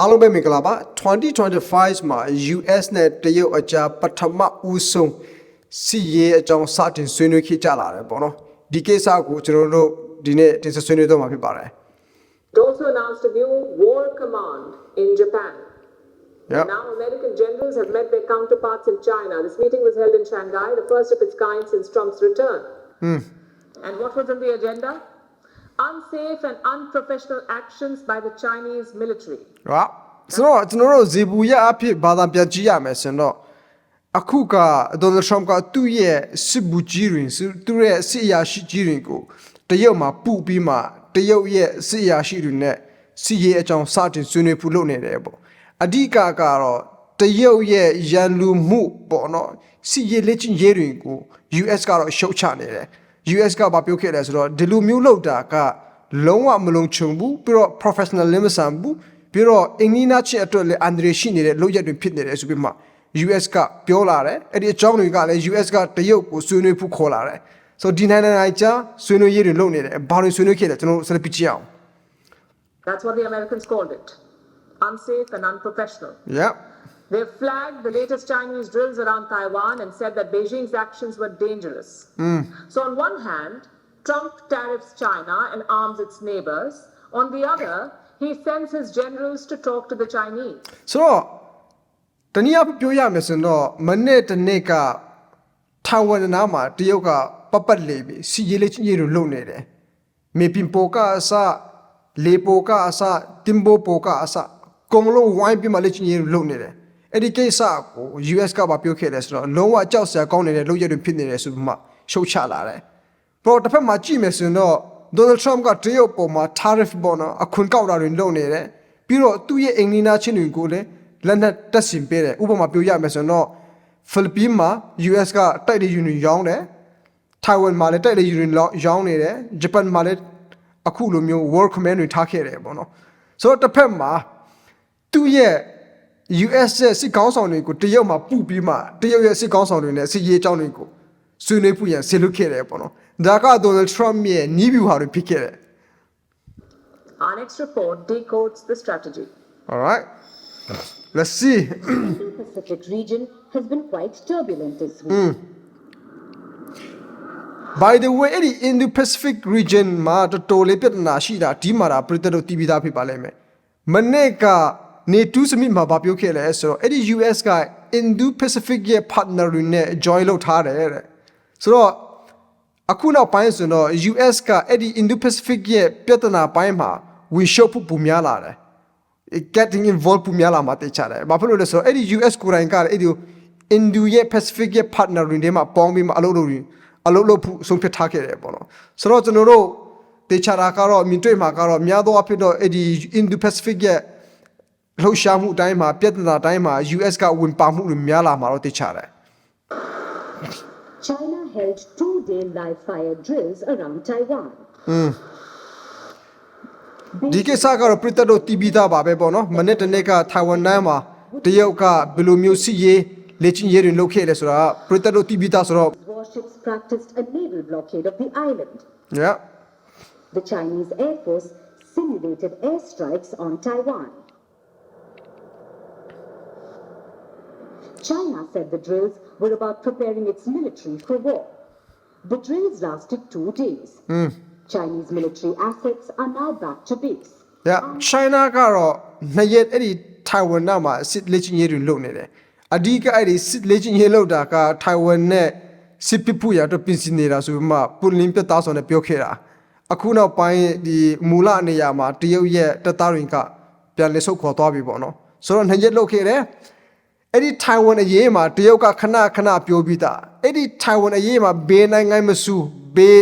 အားလုံးပဲမင်္ဂလာပါ2025မှာ US နဲ့တရုတ်အကြားပထမဦးဆုံးစီရေးအကြောင်းစတင်ဆွေးနွေးခဲ့ကြလာတယ်ပေါ့နော်ဒီကိစ္စကိုကျွန်တော်တို့ဒီနေ့တင်ဆက်ဆွေးနွေးတော့မှာဖြစ်ပါတယ် It also announced a new war command in Japan. Yep. Now, American generals have met their counterparts in China. This meeting was held in Shanghai, the first of its kind since Trump's return. And what was on the agenda? Unsafe and unprofessional actions by the Chinese military. ဟုတ်ဆိုတော့ကျွန်တော်တို့ဇေဘူရအဖြစ်ဘာသာပြန်ကြည့်ရမယ်ဆိုတော့အခုကဒေါ်နယ်ထရမ့်ကသူ့ရဲ့စစ်ဘူကြီးတွေသူ့ရဲ့စစ်အရာရှိကြီးတွေကိုတရုတ်မှာပူပြီးမှတရုတ်ရဲ့စစ်အရာရှိတွေနဲ့စီရေးအကြောင်းစတင်ဆွေးနွေးဖို့လုပ်နေတယ်ပေါ့အဓိကကတော့တရုတ်ရဲ့ရန်လူမှုပေါ့နော်စီရေးလက်ချင်းရေးတွေကို US ကတော့ရှုတ်ချနေတယ် US ကဘာပြောခဲ့လဲဆိုတော့ဒီလိုမျိုးလောက်တာကလုံးဝမလုံခြုံဘူးပြီးတော့ professional လည်းမဆန်ဘူးပြီးတော့အင်္ဂလိပ်နာချင်းအတွက်လည်းအန်ဒရရှိနေတဲ့လောက်ရက်တွေဖြစ်နေတယ်ဆိုပြီးမှ US ကပြောလာတယ်အဲ့ဒီအကြောင်းတွေကလည်း US ကတရုတ်ကိုဆွေးနွေးဖို့ခေါ်လာတယ်ဆိုတော့ဒီနိုင်ငံတိုင်းကြားဆွေးနွေးရေးတွေလုပ်နေတယ်ဘာတွေဆွေးနွေးခဲ့လဲကျွန်တော်တို့ဆက်လက်ပြကြည့်အောင် That's what the Americans called it unsafe and unprofessional. yeah They flagged the latest Chinese drills around Taiwan and said that Beijing's actions were dangerous. So, on one hand, Trump tariffs China and arms its neighbors. On the other, he sends his generals to talk to the Chinese. ဆိုတော့တနည်းအားဖြင့်ပြောရမယ်ဆိုတော့မနေ့တစ်နေ့ကထိုင်ဝမ်နားမှာတရုတ်ကပပတ်လေပြီးစီရေးလေးချင်းရေးလိုလုပ်နေတယ်မေပင်ပိုကအစလေပိုကအစတင်ဘိုပိုကအစကုံလုံးဝိုင်းပြီးမှလေးချင်းရေးလိုလုပ်နေတယ် အဲ့ဒီကိစ္စကို US ကပါပြောခဲ့တယ်ဆိုတော့လုံးဝကြောက်စရာကောင်းနေတဲ့လုပ်ရက်တွေဖြစ်နေတယ်ဆိုပြီးမှရှုတ်ချလာတယ်ပရိုတစ်ဖက်မှာကြည့်မယ်ဆိုရင်တော့ Donald Trump ကတရုတ်ပေါ်မှာ tariff ပေါ်နော်အခွန်ကောက်တာတွေလုပ်နေတယ်ပြီးတော့သူ့ရဲ့အင်္ဂလိပ်နာချင်းတွေကိုလည်းလက်နက်တက်ဆင်ပေးတယ်ဥပမာပြောရမယ်ဆိုရင်တော့ဖိလစ်ပင်းမှာ US ကတိုက်တဲ့ယူနီရောင်းတယ်ထိုင်ဝမ်မှာလည်းတိုက်တဲ့ယူနီရောင်းနေတယ်ဂျပန်မှာလည်းအခုလိုမျိုး World Command တွေထားခဲ့တယ်ပေါ့နော်ဆိုတော့တစ်ဖက်မှာသူ့ရဲ့ US ရဲ့စစ်ကောင်းဆောင်တွေကိုတရုတ်မှာပူပြီးမှတရုတ်ရဲ့စစ်ကောင်းဆောင်တွေနဲ့စစ်ရေးအကြောင်းတွေကိုဆွေးနွေးဖို့ရန်ဆင်လုပ်ခဲ့တယ်ပေါ့နော်ဒါက Donald Trump ရဲ့နီးဗျူဟာတွေဖြစ်ခဲ့တယ် Our next report decodes the strategy. all right let's see Indo-Pacific region has been quite turbulent this week. by the way အဲ့ဒီ Indo-Pacific region မှာတော်တော်လေးပြဿနာရှိတာဒီမှာဒါပြည်သက်တို့တည်ပြီးသားဖြစ်ပါလိမ့်မယ်မနေ့က နေတူးစမိမှာဗာပြောခဲ့လဲဆိုတော့အဲ့ဒီ US က Indo-Pacific ရဲ့ partner တွေနဲ့ join လုပ်ထားတယ်တဲ့ဆိုတော့အခုနောက်ပိုင်းဆိုတော့ US ကအဲ့ဒီ Indo-Pacific ရဲ့ပြဿနာပိုင်းမှာဝင်ရှုပ်ဖို့ပုံများလာတယ် getting involved ပုံများလာမှာတေချတယ်ဘာဖြစ်လို့လဲဆိုတော့အဲ့ဒီ US ကိုယ်တိုင်ကလည်းအဲ့ဒီ Indo ရဲ့ Pacific ရဲ့ partner တွေထဲမှာပေါင်းပြီးမှအလုပ်လုပ်ပြီးအလုပ်လုပ်ဖို့ဆုံးဖြတ်ထားခဲ့တယ်ပေါ့နော်ဆိုတော့ကျွန်တော်တို့တေချတာကတော့မြင်တွေ့မှာကတော့များသောအားဖြင့်တော့အဲ့ဒီ Indo Pacific ရဲ့ လှုပ်ရှားမှုအတိုင်းမှာပြဿနာအတိုင်းမှာ US ကဝင်ပါမှုတွေများလာမှာတော့တေချတယ် China held two-day live fire drills around Taiwan. ဒီကိစ္စကတော့ပြည်သက်တို့တည်ပြီးသားပါပဲပေါ့နော်မနေ့တနေ့ကထိုင်ဝမ်နိုင်ငံမှာတရုတ်ကဘယ်လိုမျိုးစီရေးလေ့ကျင့်ရေးတွေလုပ်ခဲ့လဲဆိုတာပြည်သက်တို့တည်ပြီးသားဆိုတော့ Warships practiced a naval blockade of the island. yeah The Chinese Air Force simulated airstrikes on Taiwan. China said the drills were about preparing its military for war. The drills lasted two days. Chinese military assets are now back to base. yeah China ကတော့နှစ်ရက်အဲ့ဒီထိုင်ဝမ်နာမှာစစ်လေ့ကျင့်ရေးတွေလုပ်နေတယ်အဓိကအဲ့ဒီစစ်လေ့ကျင့်ရေးလုပ်တာကထိုင်ဝမ်နဲ့စစ်ပစ်ဖို့ရတော့ပြင်ဆင်နေတာဆိုပြီးမှပွန်လင်းပြတ်သားဆောင်နဲ့ပြောခဲ့တာအခုနောက်ပိုင်းဒီမူလအနေရာမှာတရုတ်ရဲ့တပ်သားတွေကပြန်လေဆုတ်ခေါ်သွားပြီပေါ့နော်ဆိုတော့နှစ်ရက်လုပ်ခဲ့တယ် အဲ့ဒီထိုင်ဝမ်အရေးမှာတရုတ်ကခဏခဏပြောပြီးသားအဲ့ဒီထိုင်ဝမ်အရေးမှာဘေးနိုင်ငံမဆူဘေး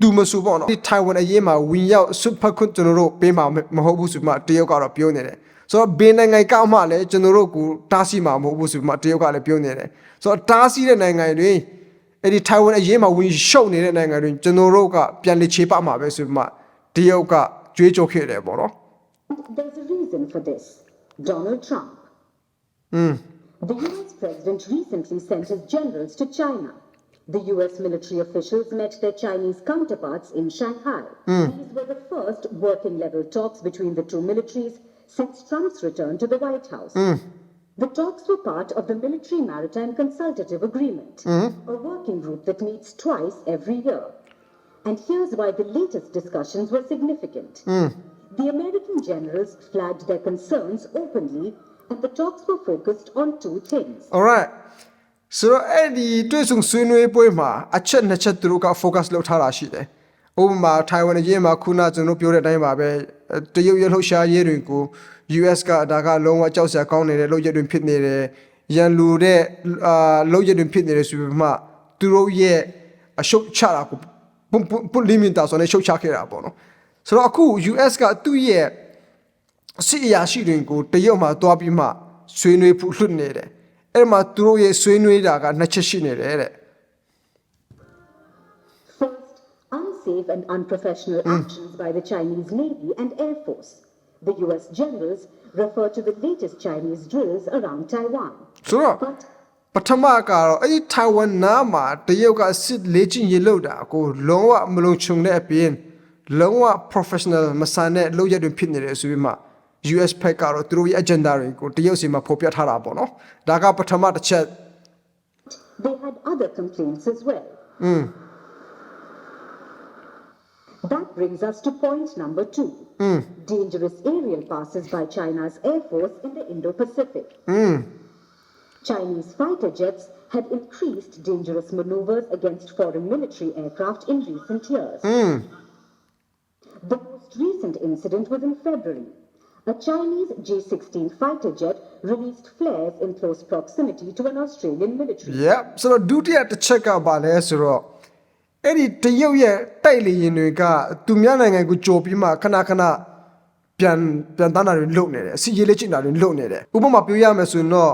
သူမဆူပေါ့နော်ဒီထိုင်ဝမ်အရေးမှာဝင်ရောက်ဆွတ်ဖက်ခွင့်ကျွန်တော်တို့ပေးမှာမဟုတ်ဘူးဆိုမှတရုတ်ကတော့ပြောနေတယ်ဆိုတော့ဘေးနိုင်ငံကမှလည်းကျွန်တော်တို့ကိုတားဆီးမှာမဟုတ်ဘူးဆိုမှတရုတ်ကလည်းပြောနေတယ်ဆိုတော့တားဆီးတဲ့နိုင်ငံတွေအဲ့ဒီထိုင်ဝမ်အရေးမှာဝင်ရှုပ်နေတဲ့နိုင်ငံတွေကျွန်တော်တို့ကပြန်လေချေပမှာပဲဆိုမှတရုတ်ကကြွေးကြော်ခဲ့တယ်ပေါ့နော် There's a reason for this. Donald Trump. The US president recently sent his generals to China. The US military officials met their Chinese counterparts in Shanghai. Hmm. These were the first working level talks between the two militaries since Trump's return to the White House. Hmm. The talks were part of the Military Maritime Consultative Agreement, hmm. a working group that meets twice every year. And here's why the latest discussions were significant. The American generals flagged their concerns openly, and the talks were focused on two things. alright ဆိုတော့အဲ့ဒီတွေ့ဆုံဆွေးနွေးပွဲမှာအချက်နှစ်ချက်သူတို့က focus လုပ်ထားတာရှိတယ်ဥပမာထိုင်ဝမ်အရေးမှာခုနကျွန်တော်ပြောတဲ့အတိုင်းပါပဲအဲတရုတ်ရလှုပ်ရှားရေးတွေကို US ကဒါကလုံးဝကြောက်စရာကောင်းနေတဲ့လုပ်ရက်တွေဖြစ်နေတယ်ရန်လူတဲ့အာလုပ်ရက်တွေဖြစ်နေတယ်ဆိုပြီးမှသူတို့ရဲ့အရှုပ်ချတာကိုပုံပုံပုံလီမင်တာဆိုနေရှုပ်ချခဲ့တာပေါ့နော်ဆိုတော့အခု US ကသူ့ရဲ့ စစ်အရာရှိတွေကိုတရုတ်မှာတွားပြီးမှဆွေးနွေးဖို့လွတ်နေတယ်အဲ့မှာသူတို့ရဲ့ဆွေးနွေးတာကနှစ်ချက်ရှိနေတယ်တဲ့ First, unsafe and unprofessional actions by the Chinese Navy and Air Force. The US generals refer to the latest Chinese drills around Taiwan. ဆိုတော့ But ပထမကတော့အဲ့ဒီထိုင်ဝမ်နားမှာတရုတ်ကစစ်လေ့ကျင့်ရေးလုပ်တာကိုလုံးဝမလုံခြုံတဲ့အပြင်လုံးဝ professional မဆန်တဲ့လုပ်ရက်တွေဖြစ်နေတယ်ဆိုပြီးမှ US ဖက်ကတော့သူတို့ရဲ့ agenda တွေကိုတရုတ်စီမှာဖော်ပြထားတာပေါ့နော်ဒါကပထမတစ်ချက် they had other complaints as well. That brings us to point number two dangerous aerial passes by China's Air Force in the Indo Pacific. Chinese fighter jets had increased dangerous maneuvers against foreign military aircraft in recent years. The most recent incident was in February. A Chinese J 16 fighter jet released flares in close proximity to an Australian military. yep ဆိုတော့ဒုတိယတစ်ချက်ကပါလဲဆိုတော့အဲ့ဒီတရုတ်ရဲ့တိုက်လေရင်တွေကသူများနိုင်ငံကိုကြော်ပြီးမှခဏခဏပြန်ပြန်တန်းတာတွေလုပ်နေတယ်အစီရေးလေးကျင့်တာတွေလုပ်နေတယ်ဥပမာပြောရမယ်ဆိုရင်တော့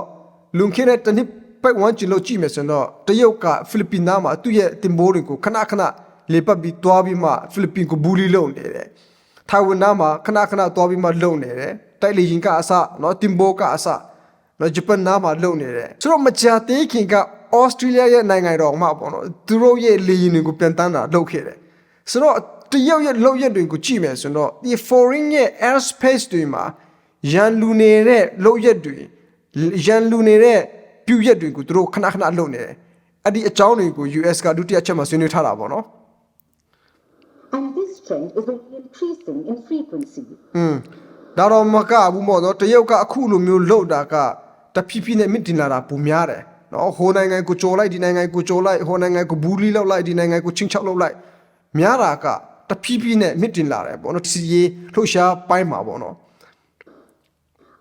လွန်ခဲ့တဲ့တစ်နှစ်ပတ်ဝန်းကျင်လို့ကြည့်မယ်ဆိုရင်တော့တရုတ်ကဖိလစ်ပင်သားမှာသူ့ရဲ့တင်ပိုးတွေကိုခဏခဏလေပတ်ပြီးတွားပြီးမှဖိလစ်ပင်ကိုဘူလီလုပ်နေတယ် ထိုင်ဝမ်နားမှာခဏခဏတွားပြီးမှလုပ်နေတယ်တိုက်လေရင်ကအစနော်တင်ပိုးကအစနော်ဂျပန်နားမှာလုပ်နေတယ်ဆိုတော့မကြာသေးခင်ကဩစတြေးလျရဲ့နိုင်ငံတော်မှာပေါ့နော်သူတို့ရဲ့လေယာဉ်တွေကိုပြန်တန်းတာလုပ်ခဲ့တယ်ဆိုတော့တရုတ်ရဲ့လုပ်ရက်တွေကိုကြည့်မယ်ဆိုတော့ဒီ foreign ရဲ့ airspace တွေမှာရန်လူနေတဲ့လုပ်ရက်တွေရန်လူနေတဲ့ပြုရက်တွေကိုသူတို့ခဏခဏလုပ်နေတယ်အဲ့ဒီအကြောင်းတွေကို US ကဒုတိယချက်မှာဆွေးနွေးထားတာပေါ့နော် And this trend is only increasing in frequency. อืมဒါတော့မကဘူးမို့တော့တရုတ်ကအခုလိုမျိုးလှုပ်တာကတဖြည်းဖြည်းနဲ့မြင့်တင်လာတာပူများတယ်နော်ဟိုနိုင်ငံကိုကြော်လိုက်ဒီနိုင်ငံကိုကြော်လိုက်ဟိုနိုင်ငံကိုဘူးလီလောက်လိုက်ဒီနိုင်ငံကိုချင်းချောက်လောက်လိုက်များတာကတဖြည်းဖြည်းနဲ့မြင့်တင်လာတယ်ပေါ့နော်စီရေးလှုပ်ရှားပိုင်းမှာပေါ့နော်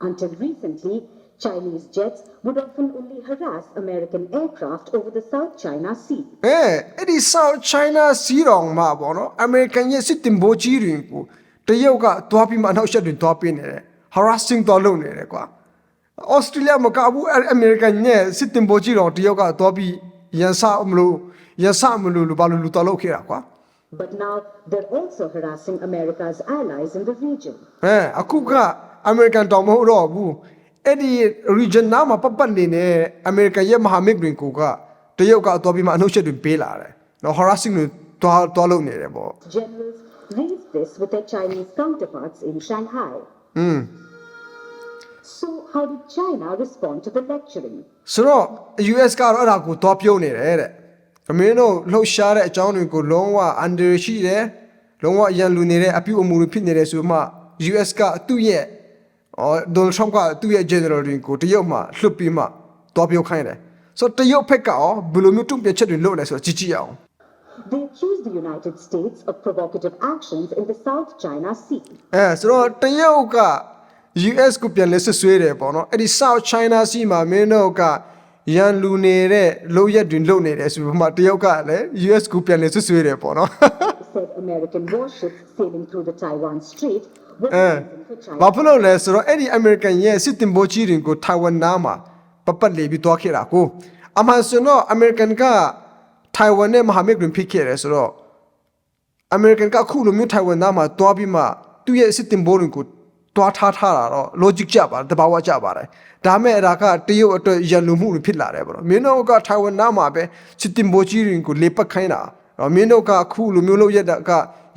Until recently, Chinese jets would often only harass American aircraft over the South China Sea. အဲအဲ့ဒီ South China စီးတော်မှာပေါ့နော် American ရဲ့စစ်တင်ပိုးကြီးတွေကိုတရုတ်ကသွားပြီးမှအနောက်ရှက်တွေသွားပေးနေတယ် harassing သွားလုပ်နေတယ်ကွာ Australia မကဘူးအဲ့ American ရဲ့စစ်တင်ပိုးကြီးတော်တရုတ်ကသွားပြီးရန်စမလို့ရန်စမလို့လို့ဘာလို့လူသွားလုပ်ခဲ့တာကွာ But now they're also harassing America's allies in the region. အဲအခုက American တောင်မဟုတ်တော့ဘူး အဲ့ဒီ region နားမှာပတ်ပတ်နေတဲ့ American ရဲ့မဟာမိတ်တွေကိုကတရုတ်ကသွားပြီးမှအနှုတ်ချက်တွေပေးလာတယ်နော် harassing တွေသွားသွားလုပ်နေတယ်ပေါ့ Generals raised this with their Chinese counterparts in Shanghai. So, how did China respond to the lecturing? ဆိုတော့ US ကတော့အဲ့ဒါကိုသွားပြုံးနေတယ်တဲ့အမင်းတို့လှုပ်ရှားတဲ့အကြောင်းတွေကိုလုံးဝ under ရှိတယ်လုံးဝအရန်လူနေတဲ့အပြုအမူတွေဖြစ်နေတယ်ဆိုမှ US ကသူ့ရဲ့ အော် Donald Trump ကသူ့ရဲ့ general တွေကိုတရုတ်မှာလွှတ်ပြီးမှသွားပြုံးခိုင်းတယ်ဆိုတော့တရုတ်ဖက်ကရောဘယ်လိုမျိုးတုံ့ပြန်ချက်တွေလုပ်လဲဆိုတော့ကြည့်ကြည့်အောင် They accused the United States of provocative actions in the South China Sea. အဲဆိုတော့တရုတ်က US ကိုပြန်လဲဆွဆွဲတယ်ပေါ့နော်အဲ့ဒီ South China Sea မှာမင်းတို့ကရန်လူနေတဲ့လုပ်ရက်တွေလုပ်နေတယ်ဆိုပြီးမှတရုတ်ကလည်း US ကိုပြန်လဲဆွဆွဲတယ်ပေါ့နော် said American warships sailing through the Taiwan Strait were the အဲ reason for ဘာ China. ဖြစ်လို့လဲဆိုတော့အဲ့ဒီ American ရဲ့စစ်တင်ပိုးကြီးတွေကိုထိုင်ဝမ်နားမှာပပတ်လေပြီးသွားခဲ့တာကိုအမှန်ဆိုတော့ American ကထိုင်ဝမ်နဲ့မဟာမိတ်တွေဖြစ်ခဲ့တယ်ဆိုတော့ American ကအခုလိုမျိုးထိုင်ဝမ်သားမှာတွားပြီးမှသူ့ရဲ့စစ်တင်ဘိုးတွေကိုတွားထားထားတာတော့ logic ကြပါတယ်တဘာဝကြပါတယ်ဒါမဲ့အဲ့ဒါကတရုတ်အတွက်ရန်လူမှုတွေဖြစ်လာတယ်ပေါ့နော်မင်းတို့ကထိုင်ဝမ်သားမှာပဲစစ်တင်ဘိုးကြီးတွေကိုလေပတ်ခိုင်းတာ တော့မင်းတို့ကအခုလိုမျိုးလုပ်ရက်တာက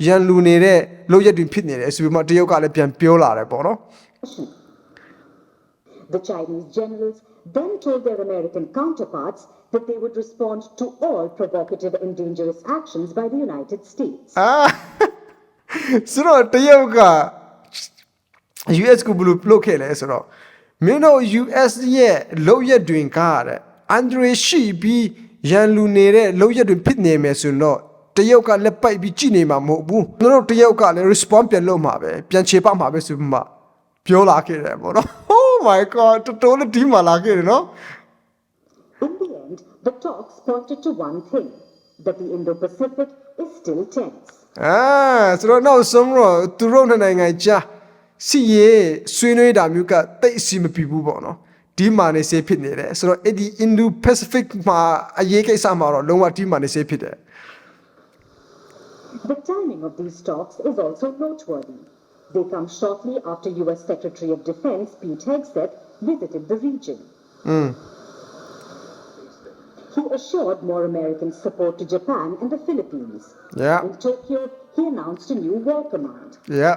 ရန်လူနေတဲ့လုပ်ရက်တွေဖြစ်နေတယ်ဆိုပြီးမှတရုတ်ကလည်းပြန်ပြောလာတယ်ပေါ့နော် The Chinese generals then told their American counterparts that they would respond to all provocative and dangerous actions by the United States. အာဆိုတော့တရုတ်က US ကိုဘယ်လိုလုပ်ခဲ့လဲဆိုတော့မင်းတို့ US ရဲ့လောက်ရက်တွင်ကားတဲ့အန်ဒရီရှိပြီး ရန်လူနေတဲ့လောက်ရက်တွင်ဖြစ်နေမယ်ဆိုတော့တရုတ်ကလက်ပိုက်ပြီးကြည်နေမှာမဟုတ်ဘူးသူတို့တရုတ်ကလည်း response ပြန်လုပ်မှာပဲပြန်ချေပမှာပဲဆိုပြီးမှပြောလာခဲ့တယ်ပေါ့နော် Oh my god တော်တော်လေးဒီမှာလာခဲ့တယ်နော် In the end, the talks pointed to one thing that the Indo Pacific is still tense. အာဆိုတော့နောက်ဆုံးတော့သူတို့နှစ်နိုင်ငံကြားစီရေးဆွေးနွေးတာမျိုးကတိတ်အစီမပြဘူးပေါ့နော် ဒီမာနေစေးဖြစ်နေတယ်ဆိုတော့အဲ့ဒီ Indo Pacific မှာအရေးကိစ္စမှာတော့လုံးဝဒီမာနေစေးဖြစ်တယ် The timing of these talks is also noteworthy. They come shortly after US Secretary of Defense Pete Hegseth visited the region. He assured more American support to Japan and the Philippines. Yeah. In Tokyo, he announced a new war command. yeah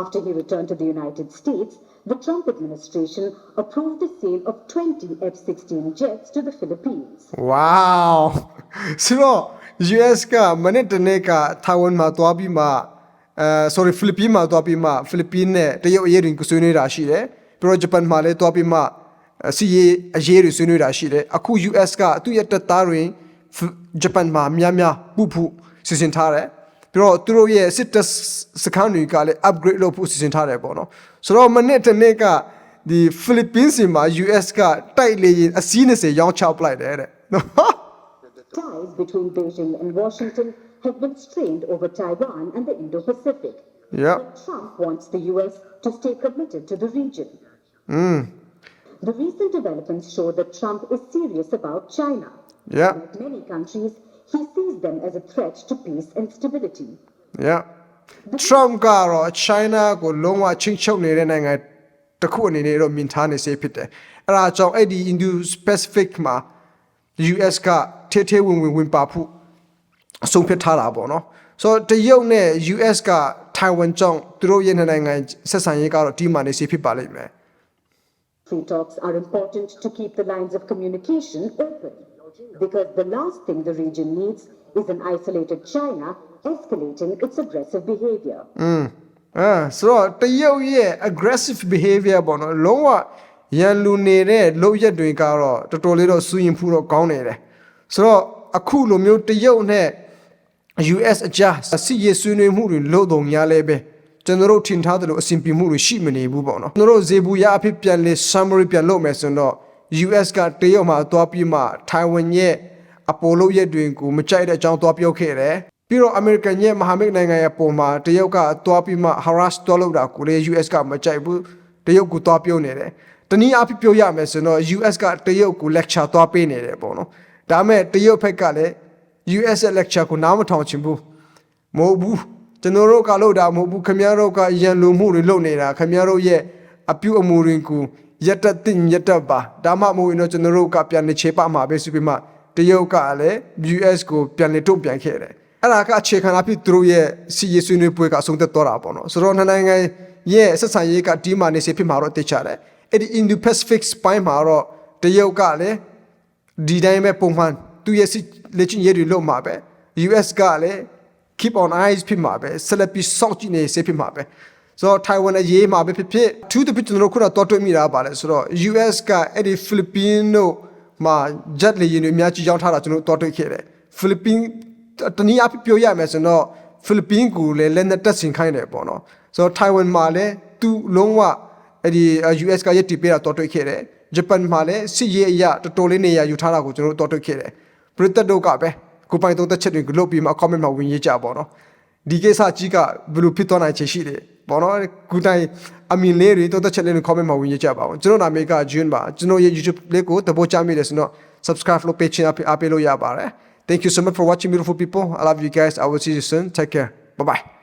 After he returned to the United States, the Trump administration approved the sale of 20 F 16 jets to the Philippines. wow ဆိုတော့ US ကမနေ့တနေ့ကထိုင်ဝမ်မှာသွားပြီးမှအဲ sorry ဖိလစ်ပင်းမှာသွားပြီးမှဖိလစ်ပင်းနဲ့တရုတ်အရေးတွေကိုဆွေးနွေးတာရှိတယ်ပြီးတော့ဂျပန်မှာလည်းသွားပြီးမှအဲစီရေးအရေးတွေဆွေးနွေးတာရှိတယ်အခု US ကသူ့ရဲ့တပ်သားတွေဖိဂျပန်မှာများများပူပူစီစဉ်ထားတယ် ပြီးတော့သူတို့ရဲ့စစ်တပ်စခန်းတွေကလည်း upgrade လုပ်ဖို့စီစဉ်ထားတယ်ပေါ့နော်ဆိုတော့မနေ့တနေ့ကဒီဖိလစ်ပင်းစီမှာ US ကတိုက်လေရင်အစီး20ရောင်းချပလိုက်တယ်တဲ့နော် Ties between Beijing and Washington have been strained over Taiwan and the Indo Pacific. Yeah. But Trump wants the US to stay committed to the region. The recent developments show that Trump is serious about China. Yeah. Like many countries, he sees them as a threat to peace and stability. Yeah Trump ကတော့ China ကိုလုံးဝချင်းချုပ်နေတဲ့နိုင်ငံတစ်ခုအနေနဲ့တော့မြင်ထားနေစေဖြစ်တယ်။အဲဒါကြောင့်အဲ့ဒီ Indo Pacific မှာ US ကထဲထဲဝင်ဝင်ဝင်ပါဖို့အဆုံးဖြတ်ထားတာပေါ့နော်။ဆိုတော့တရုတ်နဲ့ US က Taiwan ကြောင့်သူတို့ရဲ့နှစ်နိုင်ငံဆက်ဆံရေးကတော့ဒီမှာနေစေဖြစ်ပါလိမ့်မယ်။ Free talks are important to keep the lines of communication open. Because the last thing the region needs is an isolated China escalating its aggressive behavior. အာဆိုတော့တရုတ်ရဲ့ aggressive behavior ပေါ့နော်လုံးဝရန်လူနေတဲ့လုပ်ရက်တွေကတော့တော်တော်လေးတော့စူရင်ဖူးတော့ကောင်းနေတယ်ဆိုတော့အခုလိုမျိုးတရုတ်နဲ့ US အကြားစီရေးဆွေးနွေးမှုတွေလို့တော့ညာလဲပဲကျွန်တော်တို့ထင်ထားတယ်လို့အဆင်ပြေမှုတွေရှိမနေဘူးပေါ့နော်ကျွန်တော်တို့ဇေဘူရအဖြစ်ပြန်လေ summary ပြန်လုပ်မယ်ဆိုတော့ US ကတရုတ်မှာသွားပြီးမှ Taiwan ရဲ့အပိုလိုရက်တွေကိုမကြိုက်တဲ့အကြောင်းသွားပြောခဲ့တယ်ပြီးတော့ American ရဲ့မဟာမိတ်နိုင်ငံရဲ့ပုံမှာတရုတ်ကသွားပြီးမှ harass သွားလုပ်တာကိုလေ US ကမကြိုက်ဘူးတရုတ်ကသွားပြောနေတယ်တနည်းအားဖြင့်ပြောရမယ်ဆိုတော့ US ကတရုတ်ကို lecture သွားပေးနေတယ်ပေါ့နော်ဒါပေမဲ့တရုတ်ဘက်ကလည်း US ရဲ့ lecture ကိုနားမထောင်ချင်ဘူးမဟုတ်ဘူးကျွန်တော်တို့ကလို့တာမဟုတ်ဘူးခင်ဗျားတို့ကရန်လူမှုတွေလုပ်နေတာခင်ဗျားတို့ရဲ့အပြုအမူတွေကို ရက်တက်တင်ရက်တက်ပါဒါမှမဟုတ်ရင်တော့ကျွန်တော်တို့ကပြန်နေချေပမှာပဲဆိုပြီးမှတရုတ်ကလည်း US ကိုပြန်လေတုံ့ပြန်ခဲ့တယ်အဲ့ဒါကအခြေခံအဖြစ်သူတို့ရဲ့စီရေးဆွေးနွေးပွဲကအဆုံးသက်သွားတာပေါ့နော်ဆိုတော့နှစ်နိုင်ငံရဲ့ဆက်ဆံရေးကဒီမှာနေစေဖြစ်မှာတော့တိတ်ချတယ်အဲ့ဒီ Indo-Pacific ပိုင်းမှာတော့တရုတ်ကလည်းဒီတိုင်းပဲပုံမှန်သူရဲ့စစ်လက်ချင်းရေးတွေလုပ်မှာပဲ US ကလည်း keep on eyes ဖြစ်မှာပဲဆက်လက်ပြီးစောင့်ကြည့်နေစေဖြစ်မှာပဲ ဆိုတော့ Taiwan အရေးမှာပဲဖြစ်ဖြစ်သူတပိကျွန်တော်တို့ခုနတော့တွေ့မိတာပါလေဆိုတော့ US ကအဲ့ဒီ Philippine တို့မှာ jet လေယာဉ်တွေအများကြီးရောက်ထားတာကျွန်တော်တို့တွေ့ခဲ့တယ် Philippine တနည်းအားဖြင့်ပြောရမယ်ဆိုတော့ Philippine ကိုလည်းလက်နက်တပ်ဆင်ခိုင်းတယ်ပေါ့နော်ဆိုတော့ Taiwan မှာလည်းသူလုံးဝအဲ့ဒီ US ကရက်တီပေးတာတော်တွေ့ခဲ့တယ်ဂျပန်မှာလည်းစစ်ရေးအရာတော်တော်လေးနေရာယူထားတာကိုကျွန်တော်တို့တော်တွေ့ခဲ့တယ်ပရိသတ်တို့ကပဲကိုပိုင်သုံးသက်ချက်တွေကိုလုပ်ပြီးမှ comment မှာဝင်ရေးကြပါတော့ဒီကိစ္စကြီးကဘယ်လိုဖြစ်သွားနိုင်ချေရှိတယ် ပေါ့နော်ကူတိုင်းအမင်လေးတွေသုံးသက်ချက်လေးတွေ comment မှာဝင်ရေးကြပါအောင်ကျွန်တော်နာမည်က June ပါကျွန်တော်ရဲ့ YouTube လေးကိုတပို့ချမိတယ်ဆိုတော့ subscribe လုပ်ပေးချင်အပေးလို့ရပါတယ် Thank you so much for watching beautiful people I love you guys I will see you soon take care bye bye